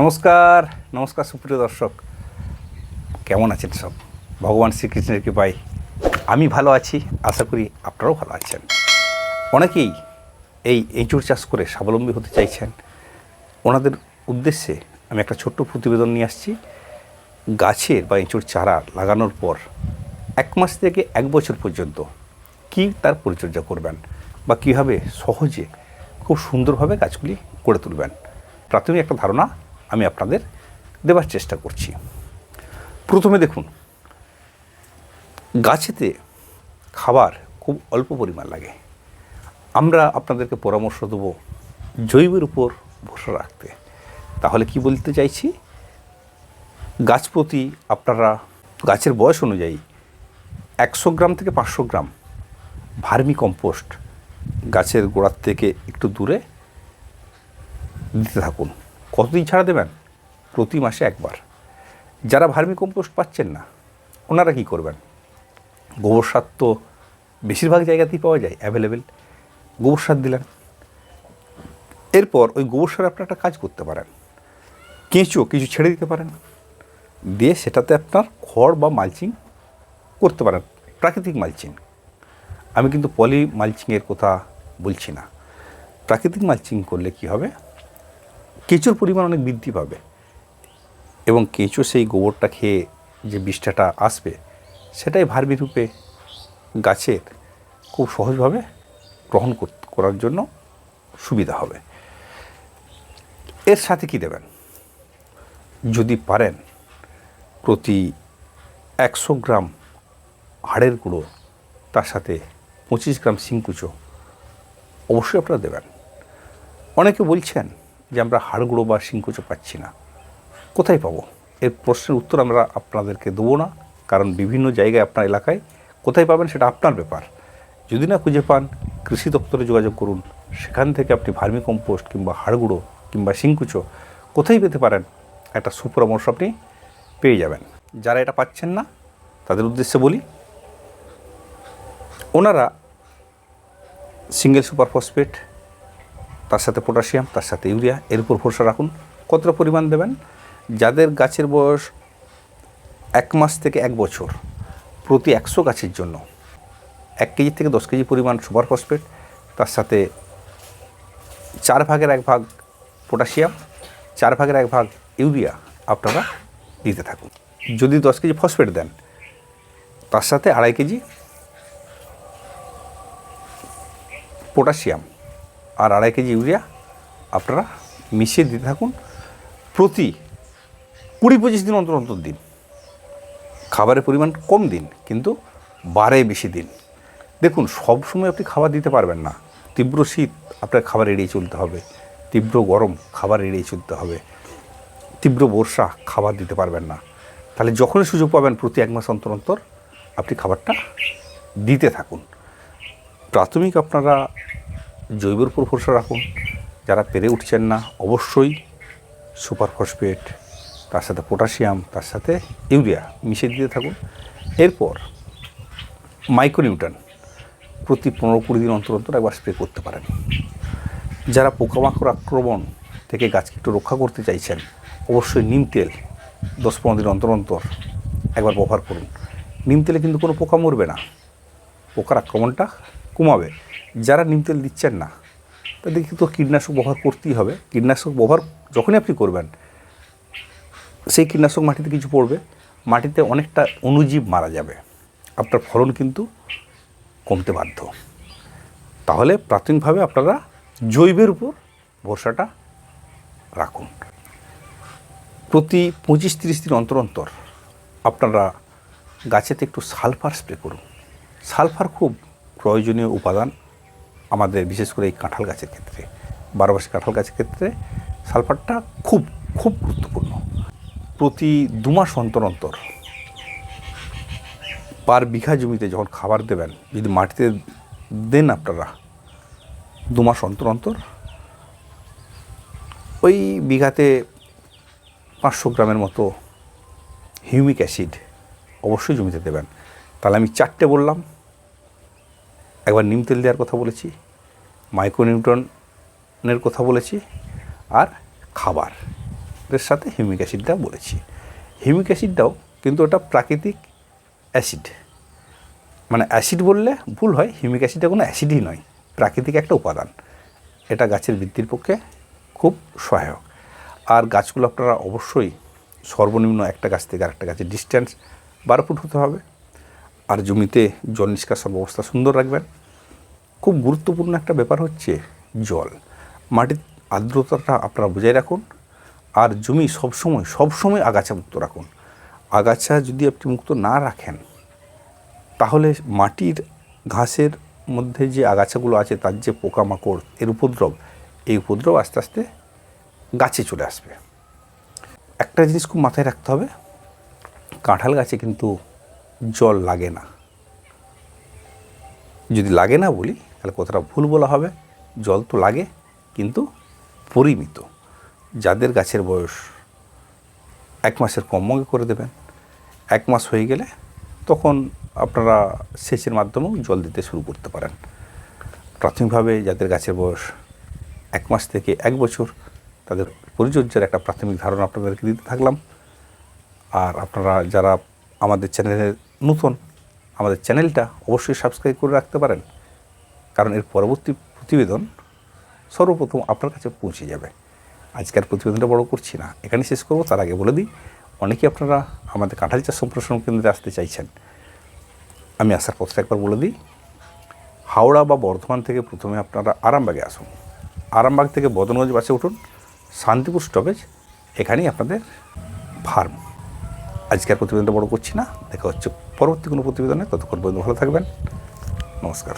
নমস্কার নমস্কার সুপ্রিয় দর্শক। কেমন আছেন সব? ভগবান শ্রীকৃষ্ণের কৃপায় আমি ভালো আছি, আশা করি আপনারাও ভালো আছেন। অনেকেই এই এঁচুড় চাষ করে স্বাবলম্বী হতে চাইছেন। ওনাদের উদ্দেশ্যে আমি একটা ছোট্ট প্রতিবেদন নিয়ে আসছি। গাছের বা এঁচুড় চারা লাগানোর পর এক মাস থেকে এক বছর পর্যন্ত কি তার পরিচর্যা করবেন বা কীভাবে সহজে খুব সুন্দরভাবে গাছগুলি করে তুলবেন? প্রাথমিক একটা ধারণা আমি আপনাদের দেওয়ার চেষ্টা করছি। প্রথমে দেখুন, গাছেতে খাবার খুব অল্প পরিমাণ লাগে। আমরা আপনাদেরকে পরামর্শ দেবো জৈবের উপর ভরসা রাখতে। তাহলে কি বলতে চাইছি? গাছ প্রতি আপনারা গাছের বয়স অনুযায়ী একশো গ্রাম থেকে পাঁচশো গ্রাম ভার্মি কম্পোস্ট গাছের গোড়ার থেকে একটু দূরে দিতে থাকুন। কতদিন ছাড়া দেবেন? প্রতি মাসে একবার। যারা ভার্মি কম্পোস্ট পাচ্ছেন না, ওনারা কি করবেন? গোবর সার তো বেশিরভাগ জায়গাতেই পাওয়া যায় অ্যাভেলেবেল গোবর সার দিলেন। এরপর ওই গোবর সার আপনার একটা কাজ করতে পারেন। কেঁচো কিছু ছেড়ে দিতে পারেন। দিয়ে সেটাতে আপনার খড় বা মালচিং করতে পারেন, প্রাকৃতিক মালচিং আমি কিন্তু পলি মালচিংয়ের কথা বলছি না। প্রাকৃতিক মালচিং করলে কি হবে? কেঁচোর পরিমাণ অনেক বৃদ্ধি পাবে। এবং কেঁচো সেই গোবরটা খেয়ে যে বিষ্ঠাটা আসবে, সেটাই ভার্মি রূপে গাছের খুব সহজভাবে গ্রহণ করার জন্য সুবিধা হবে। এর সাথে কি দেবেন? যদি পারেন, প্রতি একশো গ্রাম হাড়ের গুঁড়ো, তার সাথে পঁচিশ গ্রাম সিংকুচো অবশ্যই আপনারা দেবেন। অনেকে বলছেন যে আমরা হাড় গুঁড়ো বা সিংকুচো পাচ্ছি না। কোথায় পাবো? এর প্রশ্নের উত্তর আমরা আপনাদেরকে দেবো না, কারণ বিভিন্ন জায়গায় আপনার এলাকায় কোথায় পাবেন সেটা আপনার ব্যাপার। যদি না খুঁজে পান, কৃষি দপ্তরে যোগাযোগ করুন। সেখান থেকে আপনি ভার্মি কম্পোস্ট কিংবা হাড়গুঁড়ো কিংবা সিংকুচো কোথায় পেতে পারেন? একটা সুপরামর্শ আপনি পেয়ে যাবেন। যারা এটা পাচ্ছেন না, তাদের উদ্দেশ্যে বলি, ওনারা সিঙ্গেল সুপার ফসফেট তার সাথে পটাশিয়াম, তার সাথে ইউরিয়া, এর উপর ভরসা রাখুন। কতটা পরিমাণ দেবেন? যাদের গাছের বয়স এক মাস থেকে এক বছর, প্রতি একশো গাছের জন্য। এক কেজি থেকে দশ কেজি পরিমাণ সুপার ফসফেট, তার সাথে চার ভাগের এক ভাগ পটাশিয়াম, চার ভাগের এক ভাগ ইউরিয়া আপনারা দিতে থাকুন। যদি দশ কেজি ফসফেট দেন, তার সাথে আড়াই কেজি পটাশিয়াম আর আড়াই কেজি ইউরিয়া আপনারা মিশিয়ে দিতে থাকুন প্রতি কুড়ি পঁচিশ দিন অন্তর অন্তর দিন। খাবারের পরিমাণ কম দিন, কিন্তু বারে বেশি দিন। দেখুন, সব সময় আপনি খাবার দিতে পারবেন না। তীব্র শীত আপনার খাবার এড়িয়ে চলতে হবে। তীব্র গরম খাবার এড়িয়ে চলতে হবে। তীব্র বর্ষা খাবার দিতে পারবেন না। তাহলে যখনই সুযোগ পাবেন প্রতি এক মাস অন্তর অন্তর আপনি খাবারটা দিতে থাকুন। প্রাথমিক আপনারা জৈবের উপর ভরসা রাখুন। যারা পেরে উঠছেন না, অবশ্যই সুপার ফসফেট, তার সাথে পটাশিয়াম, তার সাথে ইউরিয়া মিশিয়ে দিতে থাকুন। এরপর মাইক্রোনিউটন প্রতি পনেরো কুড়ি দিন অন্তর অন্তর একবার স্প্রে করতে পারেন। যারা পোকামাকড় আক্রমণ থেকে গাছকে একটু রক্ষা করতে চাইছেন, অবশ্যই নিম তেল দশ পনেরো দিন অন্তর অন্তর একবার ব্যবহার করুন। নিম তেলে কিন্তু কোনো পোকা মরবে না। পোকার আক্রমণটা কমাবে। যারা নিম তেল দিচ্ছেন না তাদেরকে তো কীটনাশক ব্যবহার করতেই হবে। কীটনাশক ব্যবহার যখনই আপনি করবেন, সেই কীটনাশক মাটিতে কিছু পড়বে, মাটিতে অনেকটা অণুজীব মারা যাবে। আপনার ফলন কিন্তু কমতে বাধ্য। তাহলে প্রাথমিকভাবে আপনারা জৈবের উপর ভরসাটা রাখুন। প্রতি পঁচিশ তিরিশ দিন অন্তর অন্তর আপনারা গাছেতে একটু সালফার স্প্রে করুন। সালফার খুব প্রয়োজনীয় উপাদান। আমাদের বিশেষ করে এই কাঁঠাল গাছের ক্ষেত্রে বারোমাসি কাঁঠাল গাছের ক্ষেত্রে সালফারটা খুব খুব গুরুত্বপূর্ণ। প্রতি দু মাস অন্তর অন্তর পার বিঘা জমিতে যখন খাবার দেবেন, যদি মাটিতে দেন আপনারা, দু মাস অন্তর অন্তর ওই বিঘাতে পাঁচশো গ্রামের মতো হিউমিক অ্যাসিড অবশ্যই জমিতে দেবেন। তাহলে আমি চারটে বললাম, একবার নিম তেল দেওয়ার কথা বলেছি মাইক্রোনিউটনের কথা বলেছি আর খাবার এর সাথে হিউমিক অ্যাসিডটা বলেছি। হিউমিক অ্যাসিডটাও কিন্তু ওটা প্রাকৃতিক অ্যাসিড। মানে অ্যাসিড বললে ভুল হয়, হিউমিক অ্যাসিডটা কোনো অ্যাসিডই নয়, প্রাকৃতিক একটা উপাদান। এটা গাছের বৃদ্ধির পক্ষে খুব সহায়ক। আর গাছগুলো আপনারা অবশ্যই সর্বনিম্ন একটা গাছ থেকে আরেকটা গাছের ডিস্ট্যান্স বারো ফুট হতে হবে। আর জমিতে জল নিষ্কাশন ব্যবস্থা সুন্দর রাখবেন। খুব গুরুত্বপূর্ণ একটা ব্যাপার হচ্ছে জল। মাটির আর্দ্রতাটা আপনারা বজায় রাখুন আর জমি সবসময় সবসময় আগাছা মুক্ত রাখুন। আগাছা যদি আপনি মুক্ত না রাখেন, তাহলে মাটির ঘাসের মধ্যে যে আগাছাগুলো আছে, তার যে পোকামাকড়, এর উপদ্রব, এই উপদ্রব আস্তে আস্তে গাছে চলে আসবে। একটা জিনিস খুব মাথায় রাখতে হবে, কাঁঠাল গাছে কিন্তু জল লাগে না। যদি লাগে না বলি তাহলে কথাটা ভুল বলা হবে। জল তো লাগে, কিন্তু পরিমিত। যাদের গাছের বয়স এক মাসের কম মগে করে দেবেন। এক মাস হয়ে গেলে তখন আপনারা সেচের মাধ্যমেও জল দিতে শুরু করতে পারেন। প্রাথমিকভাবে যাদের গাছের বয়স এক মাস থেকে এক বছর, তাদের পরিচর্যার একটা প্রাথমিক ধারণা আপনাদেরকে দিতে থাকলাম। আর আপনারা যারা আমাদের চ্যানেলে নতুন, আমাদের চ্যানেলটা অবশ্যই সাবস্ক্রাইব করে রাখতে পারেন। কারণ এর পরবর্তী প্রতিবেদন সর্বপ্রথম আপনার কাছে পৌঁছে যাবে। আজকের প্রতিবেদনটা বড় করছি না এখানে শেষ করব। তার আগে বলে দিই, অনেকেই আপনারা আমাদের কাঁঠাল চাষ সম্প্রসারণ কেন্দ্রে আসতে চাইছেন। আমি আসার পথটা একবার বলে দিই, হাওড়া বা বর্ধমান থেকে প্রথমে আপনারা আরামবাগে আসুন। আরামবাগ থেকে বদনগঞ্জ বাসে উঠুন, শান্তিপুর স্টপেজ, এখানেই আপনাদের ফার্ম। আজকের প্রতিবেদনটা বড় করছি না, দেখা হচ্ছে পরবর্তী কোনো প্রতিবেদনে, ততক্ষণ পর্যন্ত ভালো থাকবেন। নমস্কার।